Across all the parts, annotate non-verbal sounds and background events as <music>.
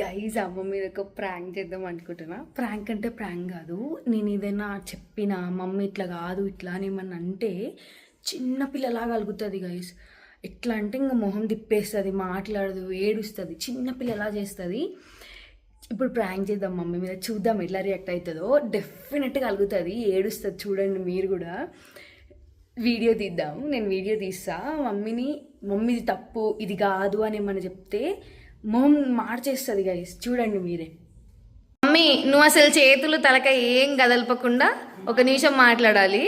Guys అమ్మ మీద ఒక ప్రాంక్ చేద్దాం అనుకుంటున్నా. ప్రాంక్ అంటే ప్రాంక్ కాదు. నేను ఏదైనా చెప్పిన మమ్మీ ఇట్లా కాదు ఇట్లా అని ఏమన్నా అంటే చిన్నపిల్లలాగా అలుగుతుంది గైస్ ఎట్లా అంటే ఇంకా మొహం తిప్పేస్తుంది మాట్లాడదు ఏడుస్తుంది. చిన్న పిల్లలా చేస్తుంది. ఇప్పుడు ప్రాంక్ చేద్దాం మమ్మీ మీద. చూద్దాం ఎట్లా రియాక్ట్ అవుతుందో డెఫినెట్గా అలుగుతుంది ఏడుస్తుంది. చూడండి మీరు కూడా. వీడియో తీద్దాం. నేను వీడియో తీస్తా. మమ్మీని మమ్మీది తప్పు ఇది కాదు అని ఏమన్నా చెప్తే మొహం మార్చేస్తుంది గైస్ చూడండి మీరే. మమ్మీ నువ్వు అసలు చేతులు తలక ఏం కదలపకుండా ఒక నిమిషం మాట్లాడాలి.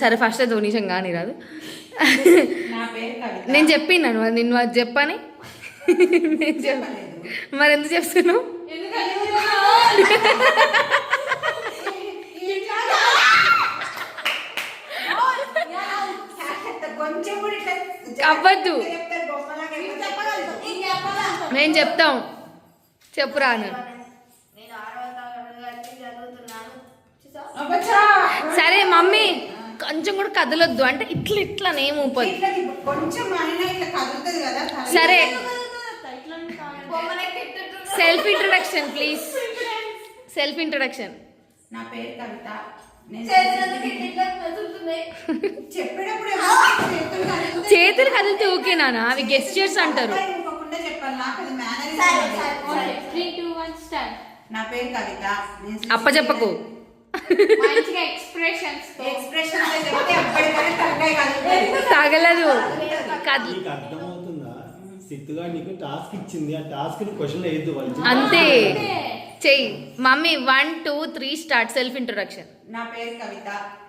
సరే. ఫస్ట్ అయితే ఒక నిమిషం కానీ రాదు. నా పేరు కవిత. నేను చెప్పినాను మరి నిన్ను అది చెప్పని. నేను చెప్ప మరి ఎందుకు చెప్తున్నావు కొంచెం కూడా ఇట్లా అవ్వద్దు. చెప్తారు బొమ్మలాగా చెప్పగలదు నేను చెప్తాం. చెప్పు రాను. నేను ఆరవ తరగతి చదువుతున్నాను. అబ్బచ్చా. సరే మమ్మీ కొంచెం కూడా కదలొద్దు. అంటే ఇట్లా ఇట్లా నేమ్ ఊపదు. సరే. Self introduction please self introduction నా పేరు కవిత. నేను చేతులు కదిలితే ఓకేనా అవి గెస్చర్స్ అంటారు. నాకు అది మేనరిజం నా పేరు కవిత. అప్ప చెప్పకు. మంచిగా ఎక్స్ప్రెషన్స్ ఎక్స్ప్రెషన్తో చెప్తే ఎప్పటికైనా తలకాయ కదులుతుంది. తగలదు. కదలి నీకు అర్థమవుతుందా? సిద్ధుగా నీకు టాస్క్ ఇచ్చింది. ఆ టాస్క్ని క్వశ్చన్ వేయద్దు వాళ్ళు. అంతే. చెయ్యి. Mummy one two three start. Self introduction నా పేరు కవిత.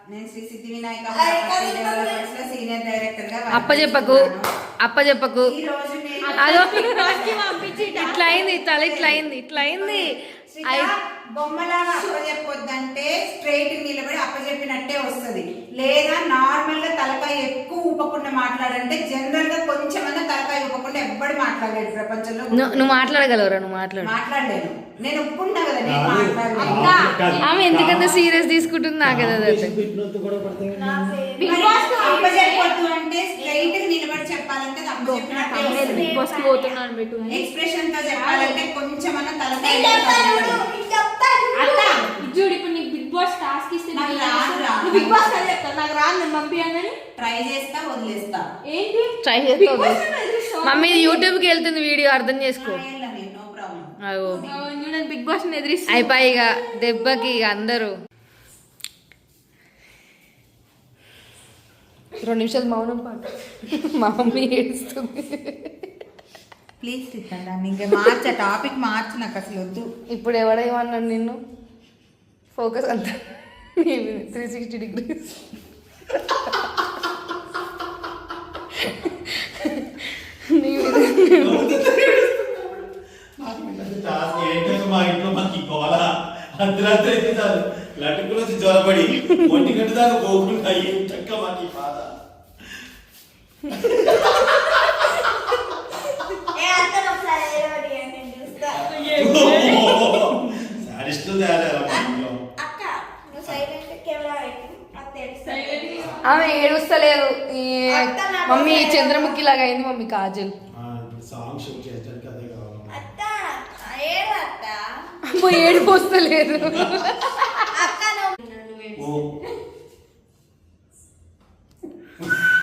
నేను శ్రీ సిద్ధి వినాయక సీనియర్ డైరెక్టర్గా అప్ప చెప్పకు. అప్ప చెప్పకు. ఈ రోజు అదో ఇట్లా. అయింది తల ఇట్లా అయింది ఇట్లా అయింది. బొమ్మలాగా అప్పచెప్పొద్దంటే స్ట్రైట్ నిలబడి అప్పచెప్పినట్టే వస్తది. లేదా నార్మల్గా తలకాయ ఎక్కువ ఊపకుండా మాట్లాడంటే జనరల్గా కొంచెమన్నా తలకాయ ఊపకుండా ఎవ్వడు మాట్లాడలేడు ప్రపంచంలో. నువ్వు మాట్లాడగలవురా? నువ్వు మాట్లాడు. మాట్లాడలేను. నేను ఒప్పుకున్నా కదా నేను. ఆమె ఎందుకంత సీరియస్ తీసుకుంటుంది నాకు కదా. అప్పచెప్పొద్దు అంటే స్ట్రైట్గా నిలబడి బిగ్ బాస్కి పోతున్నాను పెట్టు ఎక్స్ప్రెషన్తో చెప్పాలంటే కొంచెమన్నా తలకాయ నేను చెప్తాను చూడు, నేను చెప్తాను చూడు. అత్త! చూడు ఇప్పుడు నీకు బిగ్ బాస్ టాస్క్ ఇస్తే నాకు నువ్వు రాదు రా. నువ్వు బిగ్ బాస్ అని చెప్తావు నాకు రాను నేను పంపించండి ట్రై చేస్తా వదిలేస్తా. ఏంటి? ట్రై బిగ్ చేస్తావు బాస్ అని ఎదురుస్తావా? మమ్మీ యూట్యూబ్కి వెళ్తుంది వీడియో అర్థం చేసుకో. నో ప్రాబ్లం అగో. అవును, చూడండి బిగ్ బాస్ని ఎదిరిస్తా అయిపోయి ఇక దెబ్బకి ఇక అందరూ. రెండు నిమిషాలు మౌనం పాట. మా మమ్మీ ఏడుస్తుంది. ప్లీజ్ దాన్ని ఇంకా మార్చ టాపిక్ మార్చు నాకు అసలు వద్దు. ఇప్పుడు ఎవడేమన్నాడు నిన్ను? ఫోకస్ అంతా త్రీ సిక్స్టీ డిగ్రీస్ నీ మా ఇంట్లో మాకు అర్ధరాత్రి అయితే చాలు. లటుకులు వచ్చి జ్వరపడి ఒంటి గంట దాకా పోకుండా ఏం చక్క మాకు ఈ బాధ. <laughs> ఆమె ఏడుస్తలేదు. మమ్మీ. చంద్రముఖి లాగా అయింది మమ్మీ కాజల్. సాంగ్ షూట్ చేయడానికి అదే కావాలి. ఏడిపోస్తలేదు <laughs>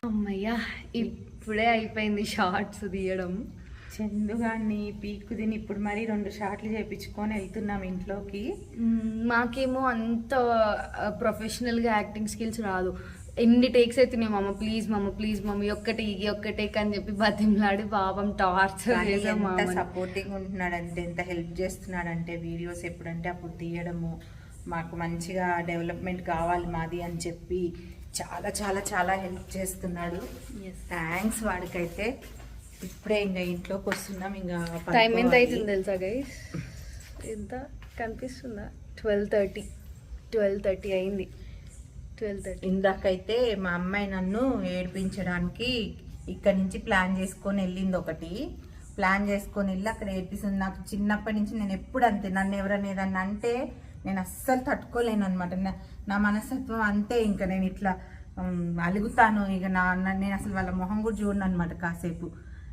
అమ్మయ్యా ఇప్పుడే అయిపోయింది షార్ట్స్ తీయడం. చందుగాన్ని పీక్కు తిని ఇప్పుడు మరి రెండు షాట్లు చేపించుకొని వెళ్తున్నాం ఇంట్లోకి. మాకేమో అంత ప్రొఫెషనల్గా యాక్టింగ్ స్కిల్స్ రాదు. ఎన్ని టేక్స్ అవుతున్నాయి మమ్మ ప్లీజ్ మమ్మ ప్లీజ్ మమ్మీ ఒక్కటి ఈ ఒక్క టేక్ అని చెప్పి బతిమలాడి పాపం టార్చర్ చేసాం సపోర్టింగ్ ఉంటున్నాడంటే ఎంత హెల్ప్ చేస్తున్నాడంటే వీడియోస్ ఎప్పుడంటే అప్పుడు తీయడము మాకు మంచిగా డెవలప్మెంట్ కావాలి మాది అని చెప్పి చాలా చాలా చాలా హెల్ప్ చేస్తున్నాడు. థ్యాంక్స్ వాడికైతే. ఇప్పుడే ఇంకా ఇంట్లోకి వస్తున్నాం ఇంకా టైం ఎంత. అవుతుంది తెలుసా గైస్ ఎంత కనిపిస్తుందా? ట్వెల్వ్ థర్టీ ట్వెల్వ్ థర్టీ అయింది. ట్వెల్వ్ థర్టీ ఇందాకైతే మా అమ్మాయి నన్ను ఏడిపించడానికి ఇక్కడ నుంచి ప్లాన్ చేసుకొని వెళ్ళింది ఒకటి. ప్లాన్ చేసుకొని వెళ్ళి అక్కడ ఏడిపిస్తుంది. నాకు చిన్నప్పటి నుంచి నేను ఎప్పుడు అంతే. నన్ను ఎవరైనా ఏదన్నా అంటే నేను అస్సలు తట్టుకోలేను అనమాట నా మనస్తత్వం అంతే ఇంకా నేను ఇట్లా అలుగుతాను. ఇక నా నేను అసలు వాళ్ళ మొహం కూడా చూడను అనమాట కాసేపు.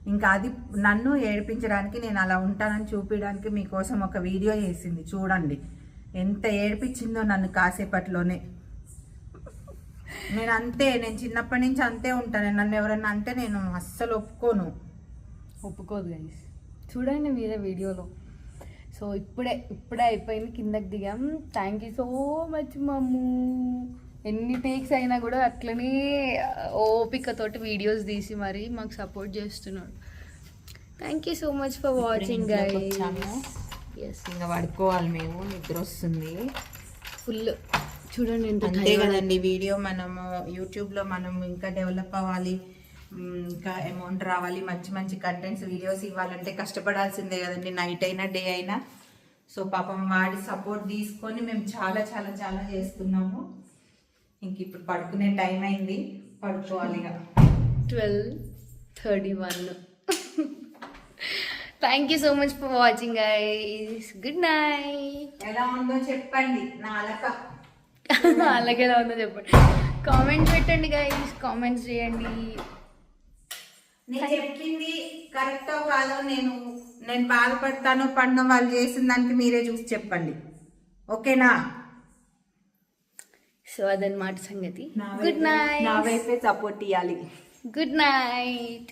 ఇంకా అది నన్ను ఏడిపించడానికి నేను అలా ఉంటానని చూపించడానికి మీకోసం ఒక వీడియో చేసింది. చూడండి. ఎంత ఏడిపించిందో నన్ను కాసేపట్లోనే. నేను అంతే నేను చిన్నప్పటి నుంచి అంతే ఉంటాను. నన్ను ఎవరైనా అంటే నేను అస్సలు ఒప్పుకోను. ఒప్పుకోదు చూడండి మీరే వీడియోలో. సో ఇప్పుడే ఇప్పుడే అయిపోయింది. కిందకి దిగాం. థ్యాంక్ యూ సో మచ్ మమ్ము. ఎన్ని టేక్స్ అయినా కూడా అట్లనే ఓపికతోటి వీడియోస్ తీసి మరి మాకు సపోర్ట్ చేస్తున్నాడు. Thank you so much for watching yes ఇంకా పడుకోవాలి మేము నిద్ర వస్తుంది. ఫుల్ చూడండి అంతే కదండి వీడియో మనము యూట్యూబ్లో మనం ఇంకా డెవలప్ అవ్వాలి. ఇంకా అమౌంట్ రావాలి మంచి మంచి కంటెంట్స్ వీడియోస్ ఇవ్వాలంటే కష్టపడాల్సిందే కదండి. నైట్ అయినా డే అయినా. సో పాపం వాడి సపోర్ట్ తీసుకొని మేము చాలా చాలా చాలా చేస్తున్నాము. ఇంక ఇప్పుడు పడుకునే టైం అయింది. పడుకోవాలి ఇక. Twelve thirty one thank you so much for watching guys good night ఎలా ఉందో చెప్పండి. నా అలక. <laughs> అలాగే ఎలా ఉందో చెప్పండి. కామెంట్స్ పెట్టండి గైస్ కామెంట్స్ చేయండి. నేను చెప్పింది కరెక్టో కాదో నేను నేను బాధపడతాను పడిన వాళ్ళు చేసిన దానికి మీరే చూసి చెప్పండి. ఓకేనా? సో అదనమాట సంగతి. గుడ్ నైట్ నా వైపే సపోర్ట్ ఇవ్వాలి గుడ్ నైట్